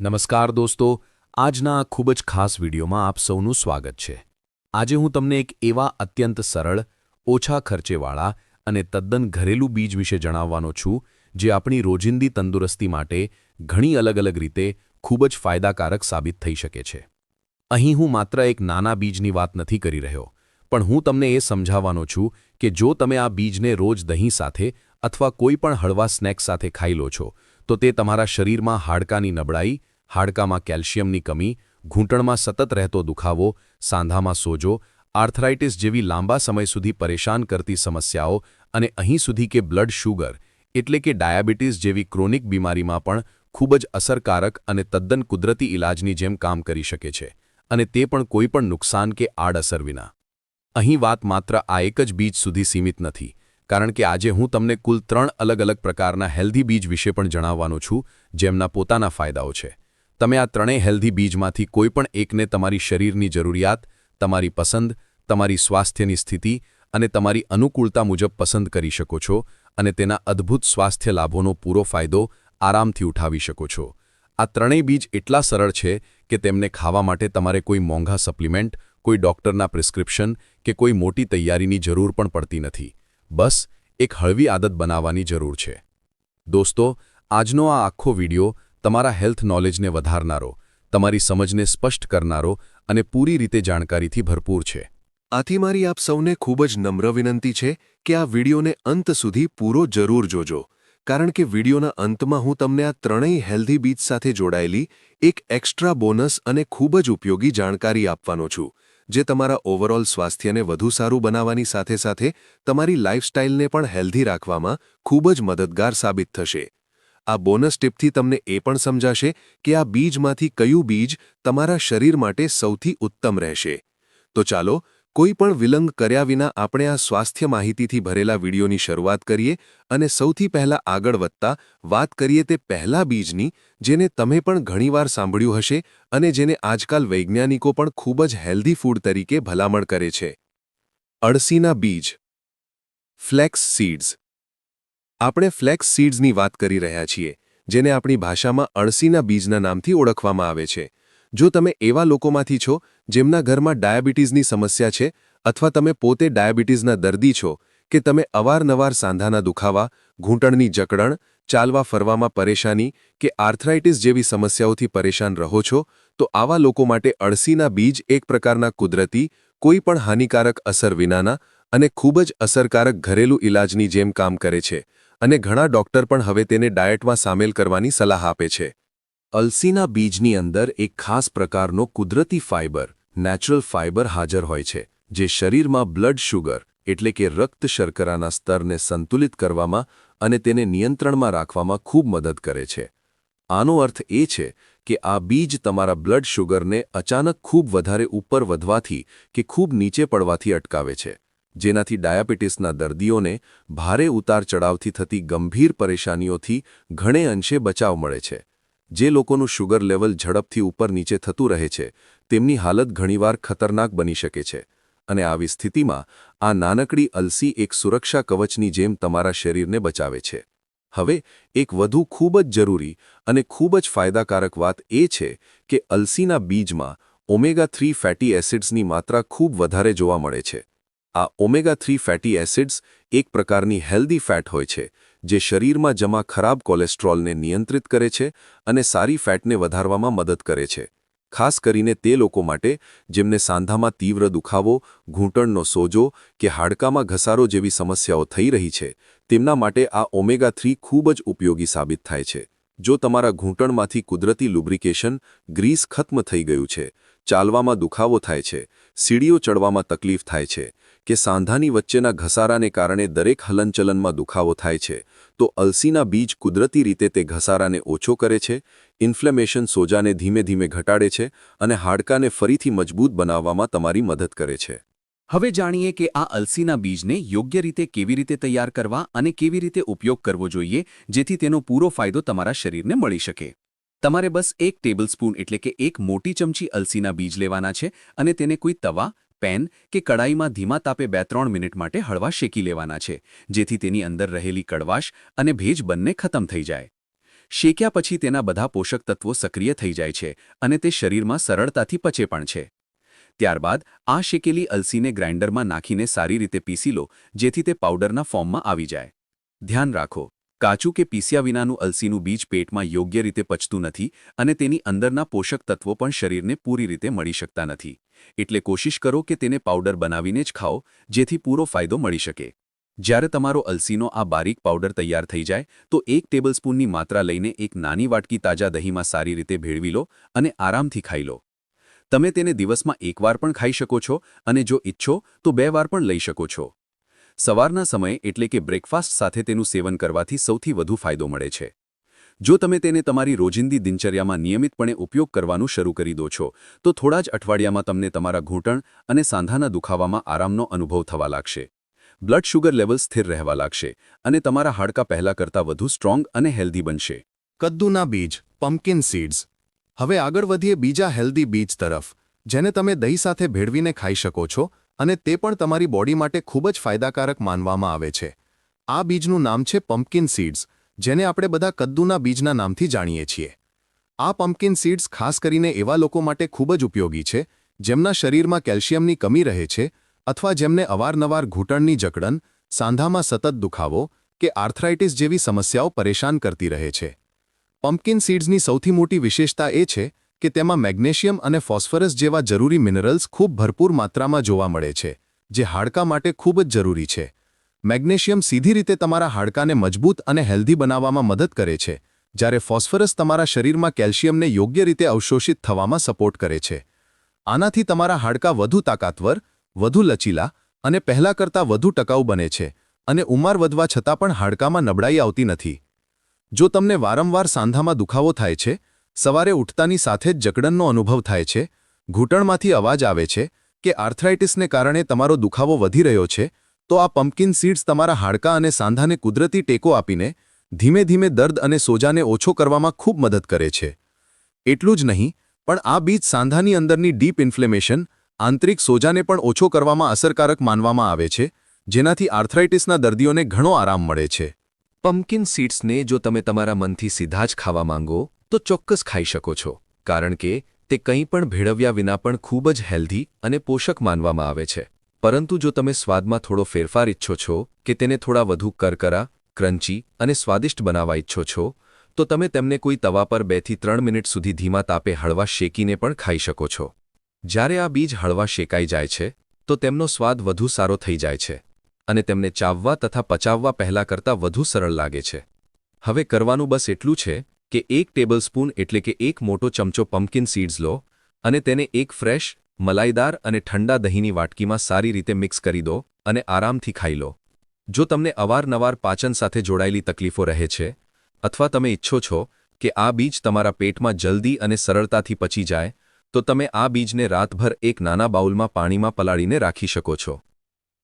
નમસ્કાર દોસ્તો, આજના આ ખૂબ જ ખાસ વિડીયોમાં આપ સૌનું સ્વાગત છે. આજે હું તમને એક એવા અત્યંત સરળ, ઓછા ખર્ચેવાળા અને તદ્દન ઘરેલું બીજ વિશે જણાવવાનો છું, જે આપણી રોજિંદી તંદુરસ્તી માટે ઘણી અલગ અલગ રીતે ખૂબ જ ફાયદાકારક સાબિત થઈ શકે છે. અહીં હું માત્ર એક નાના બીજની વાત નથી કરી રહ્યો, પણ હું તમને એ સમજાવવાનો છું કે જો તમે આ બીજને રોજ દહીં સાથે અથવા કોઈ પણ હળવા સ્નેક સાથે ખાઈ લો છો તો તે તમારા શરીરમાં હાડકાની નબળાઈ, હાડકામાં કેલ્શિયમની કમી, ઘૂંટણમાં સતત રહેતો દુખાવો, સાંધામાં સોજો, આર્થરાઇટિસ જેવી લાંબા સમય સુધી પરેશાન કરતી સમસ્યાઓ અને અહીં સુધી કે બ્લડ શુગર એટલે કે ડાયાબિટીસ જેવી ક્રોનિક બીમારીમાં પણ ખૂબ જ અસરકારક અને તદ્દન કુદરતી ઇલાજની જેમ કામ કરી શકે છે અને તે પણ કોઈપણ નુકસાન કે આડઅસર વિના. અહીં વાત માત્ર આ એક જ બીજ સુધી સીમિત નથી. કારણ કે આજે હું તમને કુલ ત્રણ અલગ અલગ પ્રકારના હેલ્ધી બીજ વિશે પણ જણાવવાનો છું, જેમના પોતાના ફાયદાઓ છે. તમે આ ત્રણેય હેલ્ધી બીજમાંથી કોઈપણ એકને તમારી શરીરની જરૂરિયાત, તમારી પસંદ, તમારી સ્વાસ્થ્યની સ્થિતિ અને તમારી અનુકૂળતા મુજબ પસંદ કરી શકો છો અને તેના અદ્ભુત સ્વાસ્થ્ય લાભોનો પૂરો ફાયદો આરામથી ઉઠાવી શકો છો. આ ત્રણેય બીજ એટલા સરળ છે કે તેમને ખાવા માટે તમારે કોઈ મોંઘા સપ્લિમેન્ટ, કોઈ ડોક્ટરના પ્રિસ્ક્રિપ્શન કે કોઈ મોટી તૈયારીની જરૂર પણ પડતી નથી. બસ, એક હળવી આદત બનાવવાની જરૂર છે. દોસ્તો, આજનો આ આખો વિડિયો તમારા હેલ્થ નોલેજને વધારનારો, તમારી સમજને સ્પષ્ટ કરનારો અને પૂરી રીતે જાણકારીથી ભરપૂર છે. આથી મારી આપ સૌને ખૂબ જ નમ્ર વિનંતી છે કે આ વિડીયોને અંત સુધી પૂરો જરૂર જોજો, કારણ કે વિડીયોના અંતમાં હું તમને આ ત્રણેય હેલ્ધી બીચ સાથે જોડાયેલી એક એક્સ્ટ્રા બોનસ અને ખૂબ જ ઉપયોગી જાણકારી આપવાનો છું. જે તમારા ઓવરઓલ સ્વાસ્થ્યને વધુ સારું બનાવવાની સાથે સાથે તમારી લાઇફસ્ટાઇલને પણ હેલ્ધી રાખવામાં ખૂબ જ મદદગાર સાબિત થશે. આ બોનસ ટીપથી તમને એ પણ સમજાશે કે આ બીજમાંથી કયું બીજ તમારા શરીર માટે સૌથી ઉત્તમ રહેશે. તો ચાલો કોઈ પણ વિલંબ કર્યા વિના આપણે આ સ્વાસ્થ્ય માહિતીથી ભરેલા વિડીયોની શરૂઆત કરીએ અને સૌથી પહેલા આગળ વધતા વાત કરીએ તે પહેલા બીજની, જેને તમે પણ ઘણીવાર સાંભળ્યું હશે અને જેને આજકાલ વૈજ્ઞાનિકો પણ ખૂબ જ હેલ્ધી ફૂડ તરીકે ભલામણ કરે છે. અળસીના બીજ. ફ્લેક્સ સીડ્સ આપણે ફ્લેક્સ સીડ્સની વાત કરી રહ્યા છીએ, જેને આપણી ભાષામાં અળસીના બીજના નામથી ઓળખવામાં આવે છે. જો તમે એવા લોકોમાંથી છો, જેમના ઘરમાં ડાયાબિટીસની સમસ્યા છે, અથવા તમે પોતે ડાયાબિટીસના દર્દી છો, કે તમે અવારનવાર સાંધાના દુખાવા, ઘૂંટણની જકડણ, ચાલવા ફરવામાં પરેશાની, કે આર્થરાઇટિસ જેવી સમસ્યાઓથી પરેશાન રહો છો, તો આવા લોકો માટે અળસીના બીજ એક પ્રકારના કુદરતી, કોઈ પણ હાનિકારક અસર વિનાના અને ખૂબ જ અસરકારક ઘરેલું ઇલાજની જેમ કામ કરે છે, અને ઘણા ડોક્ટર પણ હવે તેને ડાયટમાં સામેલ કરવાની સલાહ આપે છે. અલસીના બીજની અંદર એક ખાસ પ્રકારનો કુદરતી ફાઇબર, નેચરલ ફાઇબર હાજર હોય છે, જે શરીરમાં બ્લડ શુગર, એટલે કે રક્ત શર્કરાના સ્તરને સંતુલિત કરવામાં અને તેને નિયંત્રણમાં રાખવામાં ખૂબ મદદ કરે છે. આનો અર્થ એ છે કે આ બીજ તમારા બ્લડ શુગરને અચાનક ખૂબ વધારે ઉપર વધવાથી કે ખૂબ નીચે પડવાથી અટકાવે છે, જેનાથી ડાયાબિટીસના દર્દીઓને ભારે ઉતાર ચડાવથી થતી ગંભીર પરેશાનીઓથી ઘણે અંશે બચાવ મળે છે. જે લોકોનું શુગર લેવલ ઝડપથી ઉપર નીચે થતું રહે છે, તેમની હાલત ઘણીવાર ખતરનાક બની શકે છે. અને આવી સ્થિતિમાં, આ નાનકડી અલસી એક સુરક્ષા કવચની જેમ તમારા શરીરને બચાવે છે. હવે, એક વધુ ખૂબ જ જરૂરી અને ખૂબ જ ફાયદાકારક વાત એ છે કે અલસીના બીજમાં ઓમેગા થ્રી ફેટી એસિડ્સની માત્રા ખૂબ વધારે જોવા મળે છે. આ ઓમેગા થ્રી ફેટી એસિડ્સ એક પ્રકારની હેલ્ધી ફેટ હોય છે જે શરીરમાં જમા ખરાબ કોલેસ્ટ્રોલને નિયંત્રિત કરે છે અને સારી ફેટને વધારવામાં મદદ કરે છે. ખાસ કરીને તે લોકો માટે જેમને સાંધામાં તીવ્ર દુખાવો, ઘૂંટણનો સોજો કે હાડકામાં ઘસારો જેવી સમસ્યાઓ થઈ રહી છે, તેમના માટે આ ઓમેગા થ્રી ખૂબ જ ઉપયોગી સાબિત થાય છે. જો તમારા ઘૂંટણમાંથી કુદરતી લુબ્રિકેશન ગ્રીસ ખત્મ થઈ ગયું છે, ચાલવામાં દુખાવો થાય છે, સીડીઓ ચડવામાં તકલીફ થાય છે કે સાંધાની વચ્ચેના ઘસારાને કારણે દરેક હલનચલનમાં દુખાવો થાય છે તો અલસીના બીજ કુદરતી રીતે તે ઘસારાને ઓછો કરે છે, ઇન્ફ્લેમેશન સોજાને ધીમે ધીમે ઘટાડે છે અને હાડકાને ફરીથી મજબૂત બનાવવામાં તમારી મદદ કરે છે. હવે જાણીએ કે આ અલસીના બીજને યોગ્ય રીતે કેવી રીતે તૈયાર કરવા અને કેવી રીતે ઉપયોગ કરવો જોઈએ, જેથી તેનો પૂરો ફાયદો તમારા શરીરને મળી શકે. તમારે બસ એક ટેબલસ્પૂન એટલે કે એક મોટી ચમચી અલસીના બીજ લેવાના છે અને તેને કોઈ તવા પેન કે કડાઈમાં ધીમા તાપે બે ત્રણ મિનિટ માટે હળવા શેકી લેવાના છે, જેથી તેની અંદર રહેલી કડવાશ અને ભેજ બંને ખતમ થઈ જાય. શેક્યા પછી તેના બધા પોષક તત્વો સક્રિય થઈ જાય છે અને તે શરીરમાં સરળતાથી પચે પણ છે. ત્યારબાદ, આ શેકેલી અલસીને ગ્રાઇન્ડરમાં નાખીને સારી રીતે પીસી લો, જેથી તે પાવડરના ફોર્મમાં આવી જાય. ધ્યાન રાખો. કાચું કે પીસ્યા વિનાનું અલસીનું બીજ પેટમાં યોગ્ય રીતે પચતું નથી અને તેની અંદરના પોષક તત્વો પણ શરીરને પૂરી રીતે મળી શકતા નથી. એટલે કોશિશ કરો કે તેને પાવડર બનાવીને જ ખાઓ, જેથી પૂરો ફાયદો મળી શકે. જ્યારે તમારો અલસીનો આ બારીક પાવડર તૈયાર થઈ જાય, તો એક ટેબલસ્પૂનની માત્રા લઈને એક નાની વાટકી તાજા દહીંમાં સારી રીતે ભેળવી લો અને આરામથી ખાઈ લો. તમે તેને દિવસમાં એકવાર પણ ખાઈ શકો છો અને જો ઈચ્છો, તો બે વાર પણ લઈ શકો છો. સવારના સમયે એટલે કે બ્રેકફાસ્ટ સાથે તેનું સેવન કરવાથી સૌથી વધુ ફાયદો મળે છે. જો તમે તેને તમારી રોજિંદી દિનચર્યામાં નિયમિતપણે ઉપયોગ કરવાનું શરૂ કરી દો છો, તો થોડા જ અઠવાડિયામાં તમને તમારા ઘૂંટણ અને સાંધાના દુખાવામાં આરામનો અનુભવ થવા લાગશે. બ્લડ શુગર લેવલ સ્થિર રહેવા લાગશે અને તમારા હાડકાં પહેલાં કરતાં વધુ સ્ટ્રોંગ અને હેલ્ધી બનશે. કદ્દુના બીજ પમ્પકિન સીડ્સ હવે આગળ વધીએ બીજા હેલ્ધી બીજ તરફ, જેને તમે દહીં સાથે ભેળવીને ખાઈ શકો છો અને તે પણ તમારી બોડી માટે ખૂબ જ ફાયદાકારક માનવામાં આવે છે. આ બીજનું નામ છે પમ્પકિન સીડ્સ જેને આપણે બધા કદ્દુના બીજના નામથી જાણીએ છીએ. આ પમ્પકિન સીડ્સ ખાસ કરીને એવા લોકો માટે ખૂબ જ ઉપયોગી છે, જેમના શરીરમાં કેલ્શિયમની કમી રહે છે અથવા જેમને અવારનવાર ઘૂંટણની જકડન, સાંધામાં સતત દુખાવો કે આર્થરાઇટિસ જેવી સમસ્યાઓ પરેશાન કરતી રહે છે. પમ્પકિન સીડ્સની સૌથી મોટી વિશેષતા એ છે કે તેમાં મેગ્નેશિયમ અને ફોસ્ફરસ જેવા જરૂરી મિનરલ્સ ખૂબ ભરપૂર માત્રામાં જોવા મળે છે, જે હાડકાં માટે ખૂબ જ જરૂરી છે. મેગ્નેશિયમ સીધી રીતે તમારા હાડકાને મજબૂત અને હેલ્ધી બનાવવામાં મદદ કરે છે, જ્યારે ફોસ્ફરસ તમારા શરીરમાં કેલ્શિયમને યોગ્ય રીતે અવશોષિત થવામાં સપોર્ટ કરે છે. આનાથી તમારા હાડકાં વધુ તાકાતવર, વધુ લચીલા અને પહેલા કરતાં વધુ ટકાઉ બને છે, અને ઉંમર વધવા છતાં પણ હાડકામાં નબળાઈ આવતી નથી. જો તમને વારંવાર સાંધામાં દુખાવો થાય છે સવારે ઉઠતાની સાથે જ જકડનનો અનુભવ થાય છે. ઘૂંટણમાંથી અવાજ આવે છે કે આર્થરાઇટિસને કારણે તમારો દુખાવો વધી રહ્યો છે, તો આ પમ્પકિન સીડ્સ તમારા હાડકાં અને સાંધાને કુદરતી ટેકો આપીને ધીમે ધીમે દર્દ અને સોજાને ઓછો કરવામાં ખૂબ મદદ કરે છે. એટલું જ નહીં, પણ આ બીજ સાંધાની અંદરની ડીપ ઇન્ફ્લેમેશન આંતરિક સોજાને પણ ઓછો કરવામાં અસરકારક માનવામાં આવે છે, જેનાથી આર્થરાઇટિસના દર્દીઓને ઘણો આરામ મળે છે. પમ્પકિન સીડ્સને જો તમે તમારા મનથી સીધા જ ખાવા માંગો તો ચોક્કસ ખાઈ શકો છો, કારણ કે તે કંઈ પણ ભેળવ્યા વિના પણ ખૂબ જ હેલ્ધી અને પોષક માનવામાં આવે છે. પરંતુ જો તમે સ્વાદમાં થોડો ફેરફાર ઈચ્છો છો કે તેને થોડા વધુ કરકરા, ક્રન્ચી અને સ્વાદિષ્ટ બનાવવા ઈચ્છો છો, તો તમે તેમને કોઈ તવા પર બેથી ત્રણ મિનિટ સુધી ધીમા તાપે હળવા શેકીને પણ ખાઈ શકો છો. જ્યારે આ બીજ હળવા શેકાઈ જાય છે, તો તેમનો સ્વાદ વધુ સારો થઈ જાય છે અને તેમને ચાવવા તથા પચાવવા પહેલાં કરતાં વધુ સરળ લાગે છે. હવે કરવાનું બસ એટલું છે કે એક ટેબલસ્પૂન એટલે કે એક મોટો ચમચો પમ્પકિન સીડ્સ લો અને તેને એક ફ્રેશ મલાઈદાર અને ઠંડા દહીંની વાટકીમાં સારી રીતે મિક્સ કરી દો અને આરામથી ખાઈ લો. જો તમને અવારનવાર પાચન સાથે જોડાયેલી તકલીફો રહે છે, અથવા તમે ઈચ્છો છો કે આ બીજ તમારા પેટમાં જલ્દી અને સરળતાથી પચી જાય, તો તમે આ બીજને રાતભર એક નાના બાઉલમાં પાણીમાં પલાળીને રાખી શકો છો.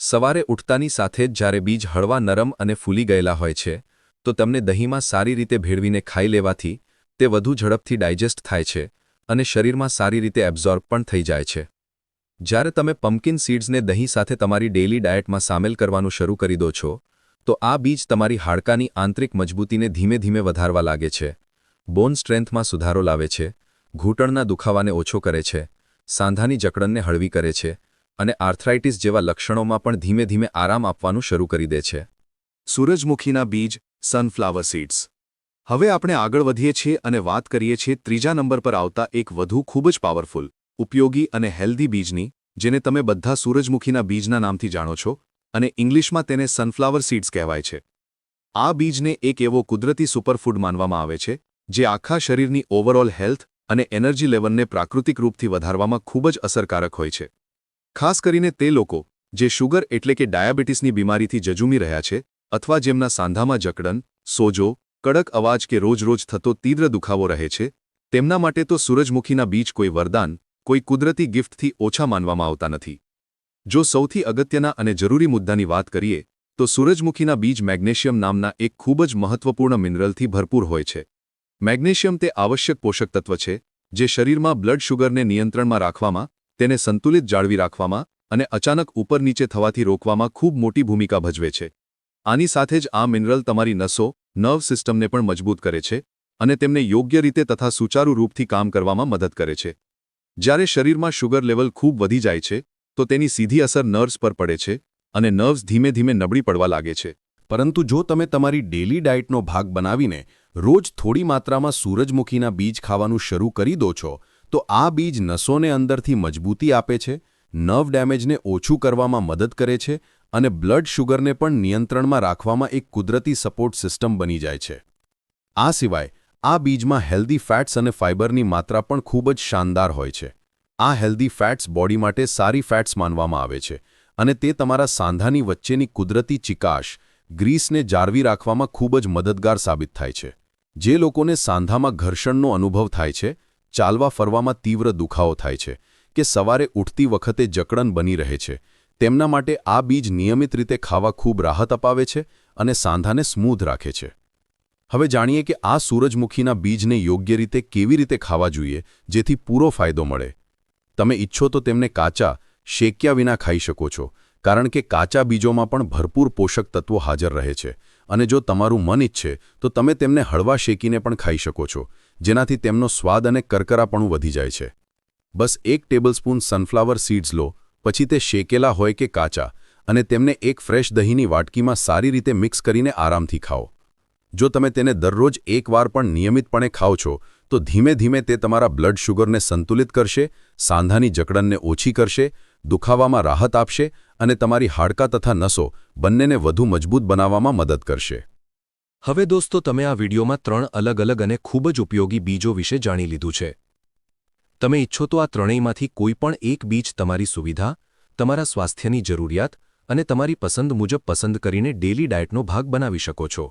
સવારે ઉઠતાની સાથે જ જ્યારે બીજ હળવા નરમ અને ફૂલી ગયેલા હોય છે તો તમને દહીંમાં સારી રીતે ભેળવીને ખાઈ લેવાથી તે વધુ ઝડપથી ડાયજેસ્ટ થાય છે અને શરીરમાં સારી રીતે એબ્ઝોર્બ પણ થઈ જાય છે. જ્યારે તમે પમ્પકિન સીડ્સને દહીં સાથે તમારી ડેઇલી ડાયટમાં સામેલ કરવાનું શરૂ કરી દો છો, તો આ બીજ તમારી હાડકાની આંતરિક મજબૂતીને ધીમે ધીમે વધારવા લાગે છે. બોન સ્ટ્રેન્થમાં સુધારો લાવે છે, ઘૂંટણના દુખાવાને ઓછો કરે છે, સાંધાની જકડનને હળવી કરે છે અને આર્થરાઇટિસ જેવા લક્ષણોમાં પણ ધીમે ધીમે આરામ આપવાનું શરૂ કરી દે છે. સૂરજમુખીના બીજ સનફ્લાવર સીડ્સ હવે આપણે આગળ વધીએ છીએ અને વાત કરીએ છીએ ત્રીજા નંબર પર આવતા એક વધુ ખૂબ જ પાવરફુલ ઉપયોગી અને હેલ્ધી બીજની, જેને તમે બધા સૂરજમુખીના બીજના નામથી જાણો છો અને ઇંગ્લિશમાં તેને સનફ્લાવર સીડ્સ કહેવાય છે. આ બીજને એક એવો કુદરતી સુપરફૂડ માનવામાં આવે છે, જે આખા શરીરની ઓવરઓલ હેલ્થ અને એનર્જી લેવલને પ્રાકૃતિક રૂપથી વધારવામાં ખૂબ જ અસરકારક હોય છે. ખાસ કરીને તે લોકો, જે શુગર એટલે કે ડાયાબિટીસની બીમારીથી જજુમી રહ્યા છે અથવા જેમના સાંધામાં જકડન, સોજો, કડક અવાજ કે રોજ રોજ થતો તીવ્ર દુખાવો રહે છે, તેમના માટે તો સૂરજમુખીના બીજ કોઈ વરદાન, કોઈ કુદરતી ગિફ્ટથી ઓછા માનવામાં આવતા નથી. જો સૌથી અગત્યના અને જરૂરી મુદ્દાની વાત કરીએ, તો સૂરજમુખીના બીજ મેગ્નેશિયમ નામના એક ખૂબ જ મહત્વપૂર્ણ મિનરલથી ભરપૂર હોય છે. મેગ્નેશિયમ તે આવશ્યક પોષક તત્વ છે, જે શરીરમાં બ્લડ શુગરને નિયંત્રણમાં રાખવામાં, તેને સંતુલિત જાળવી રાખવામાં અને અચાનક ઉપર નીચે થવાથી રોકવામાં ખૂબ મોટી ભૂમિકા ભજવે છે. આની સાથે જ આ મિનરલ તમારી નસો નર્વ સિસ્ટમને પણ મજબૂત કરે છે અને તેમને યોગ્ય રીતે તથા સુચારુ રૂપથી કામ કરવામાં મદદ કરે છે. જ્યારે શરીરમાં શુગર લેવલ ખૂબ વધી જાય છે, તો તેની સીધી અસર નર્વ્સ પર પડે છે અને નર્વ્સ ધીમે ધીમે નબળી પડવા લાગે છે. પરંતુ જો તમે તમારી ડેલી ડાયટનો ભાગ બનાવીને રોજ થોડી માત્રામાં સૂરજમુખીના બીજ ખાવાનું શરૂ કરી દો છો, તો આ બીજ નસોને અંદરથી મજબૂતી આપે છે નર્વ ડેમેજને ઓછું કરવામાં મદદ કરે છે અને બ્લડ શુગરને પણ નિયંત્રણમાં રાખવામાં એક કુદરતી સપોર્ટ સિસ્ટમ બની જાય છે. આ સિવાય, આ બીજમાં હેલ્ધી ફેટ્સ અને ફાઇબરની માત્રા પણ ખૂબ જ શાનદાર હોય છે. આ હેલ્ધી ફેટ્સ બોડી માટે સારી ફેટ્સ માનવામાં આવે છે અને તે તમારા સાંધાની વચ્ચેની કુદરતી ચિકાશ, ગ્રીસને જાળવી રાખવામાં ખૂબ જ મદદગાર સાબિત થાય છે. જે લોકોને સાંધામાં ઘર્ષણનો અનુભવ થાય છે, ચાલવા ફરવામાં તીવ્ર દુખાવો થાય છે કે સવારે ઉઠતી વખતે જકડન બની રહે છે તેમના માટે આ બીજ નિયમિત રીતે ખાવા ખૂબ રાહત અપાવે છે અને સાંધાને સ્મૂધ રાખે છે. હવે જાણીએ કે આ સૂરજમુખીના બીજને યોગ્ય રીતે કેવી રીતે ખાવા જોઈએ, જેથી પૂરો ફાયદો મળે. તમે ઈચ્છો તો તેમને કાચા, શેક્યા વિના ખાઈ શકો છો, કારણ કે કાચા બીજોમાં પણ ભરપૂર પોષક તત્વો હાજર રહે છે. અને જો તમારું મન ઈચ્છે, તો તમે તેમને હળવા શેકીને પણ ખાઈ શકો છો, જેનાથી તેમનો સ્વાદ અને કરકરાપણું વધી જાય છે. બસ એક ટેબલસ્પૂન સનફ્લાવર સીડ્સ લો પછી તે શેકેલા હોય કે કાચા, અને તેમને એક ફ્રેશ દહીંની વાટકીમાં સારી રીતે મિક્સ કરીને આરામથી ખાઓ. જો તમે તેને દરરોજ એકવાર પણ નિયમિતપણે ખાઓ છો, તો ધીમે ધીમે તે તમારા બ્લડ શુગરને સંતુલિત કરશે, સાંધાની જકડનને ઓછી કરશે, દુખાવામાં રાહત આપશે, અને તમારી હાડકા તથા નસો બંનેને વધુ મજબૂત બનાવવામાં મદદ કરશે. હવે દોસ્તો, તમે આ વિડીયોમાં ત્રણ અલગ અલગ અને ખૂબ જ ઉપયોગી બીજો વિશે જાણી લીધું છે. તમે ઈચ્છો તો આ ત્રણેયમાંથી કોઈ પણ એક બીજ તમારી સુવિધા, તમારા સ્વાસ્થ્યની જરૂરિયાત અને તમારી પસંદ મુજબ પસંદ કરીને ડેલી ડાયટનો ભાગ બનાવી શકો છો.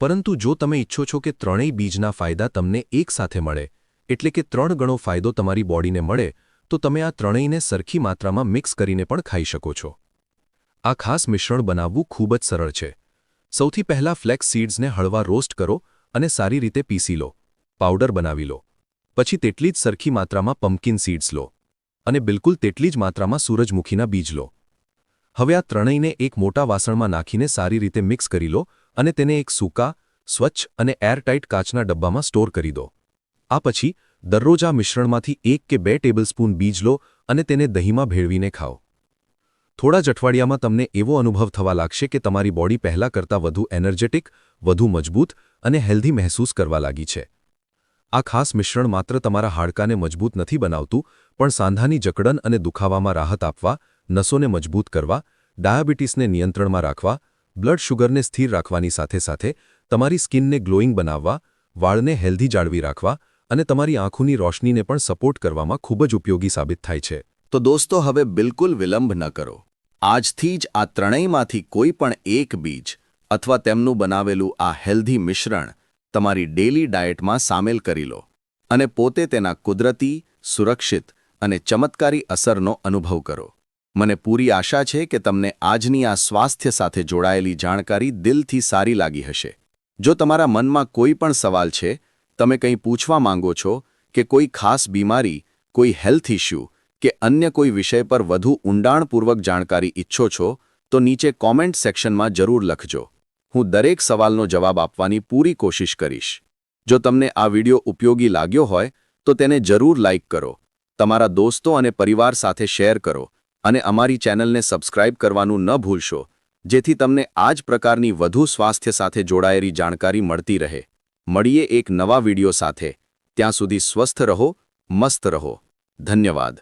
પરંતુ જો તમે ઈચ્છો છો કે ત્રણેય બીજના ફાયદા તમને એકસાથે મળે, એટલે કે ત્રણ ગણો ફાયદો તમારી બોડીને મળે, તો તમે આ ત્રણેયને સરખી માત્રામાં મિક્સ કરીને પણ ખાઈ શકો છો. આ ખાસ મિશ્રણ બનાવવું ખૂબ જ સરળ છે. સૌથી પહેલા ફ્લેક્સ સીડ્સને હળવા રોસ્ટ કરો અને સારી રીતે પીસી લો. પાવડર બનાવી લો. પછી તેટલી જ સરખી માત્રામાં પમ્પકિન સીડ્સ લો. અને બિલકુલ તેટલી જ માત્રામાં સૂરજમુખીના બીજ લો. હવે આ ત્રણેયને એક મોટા વાસણમાં નાખીને સારી રીતે મિક્સ કરી લો અને તેને એક સૂકા, સ્વચ્છ અને એરટાઇટ કાચના ડબ્બામાં સ્ટોર કરી દો. આ પછી દરરોજ આ મિશ્રણમાંથી એક કે બે ટેબલસ્પૂન બીજ લો અને તેને દહીંમાં ભેળવીને ખાઓ. થોડા જ અઠવાડિયામાં તમને એવો અનુભવ થવા લાગશે કે તમારી બોડી પહેલાં કરતાં વધુ એનર્જેટિક વધુ મજબૂત અને હેલ્ધી મહેસૂસ કરવા લાગી છે. આ ખાસ મિશ્રણ માત્ર તમારા હાડકાને મજબૂત નથી બનાવતું, પણ સાંધાની જકડન અને દુખાવામાં રાહત આપવા, નસોને મજબૂત કરવા, ડાયાબિટીસને નિયંત્રણમાં રાખવા, બ્લડ શુગરને સ્થિર રાખવાની સાથે સાથે તમારી સ્કિનને ગ્લોઈંગ બનાવવા, વાળને હેલ્ધી જાળવી રાખવા અને તમારી આંખોની રોશનીને પણ સપોર્ટ કરવામાં ખૂબ જ ઉપયોગી સાબિત થાય છે. તો દોસ્તો, હવે બિલકુલ વિલંબ ન કરો. આજથી જ આ ત્રણેયમાંથી કોઈ પણ એક બીજ અથવા તેમનું બનાવેલું આ હેલ્ધી મિશ્રણ તમારી ડેલી ડાયટમાં સામેલ કરી લો અને પોતે તેના કુદરતી, સુરક્ષિત અને ચમત્કારી અસરનો અનુભવ કરો. મને પૂરી આશા છે કે તમને આજની આ સ્વાસ્થ્ય સાથે જોડાયેલી જાણકારી દિલથી સારી લાગી હશે. જો તમારા મનમાં કોઈ પણ સવાલ છે, તમે કંઈ પૂછવા માંગો છો કે કોઈ ખાસ બીમારી, કોઈ હેલ્થ ઇશ્યુ કે અન્ય કોઈ વિષય પર વધુ ઊંડાણપૂર્વક જાણકારી ઈચ્છો છો, તો નીચે કોમેન્ટ સેક્શનમાં જરૂર લખજો. હું દરેક સવાલનો જવાબ આપવાની પૂરી કોશિશ કરીશ. જો તમને આ વિડિયો ઉપયોગી લાગ્યો હોય, તો તેને જરૂર લાઇક કરો. તમારા દોસ્તો અને પરિવાર સાથે શેર કરો અને અમારી ચેનલને સબસ્ક્રાઇબ કરવાનું ન ભૂલશો, જેથી તમને આ જ પ્રકારની વધુ સ્વાસ્થ્ય સાથે જોડાયેલી જાણકારી મળતી રહે. મળીએ એક નવા વિડિયો સાથે. ત્યાં સુધી સ્વસ્થ રહો, મસ્ત રહો. ધન્યવાદ.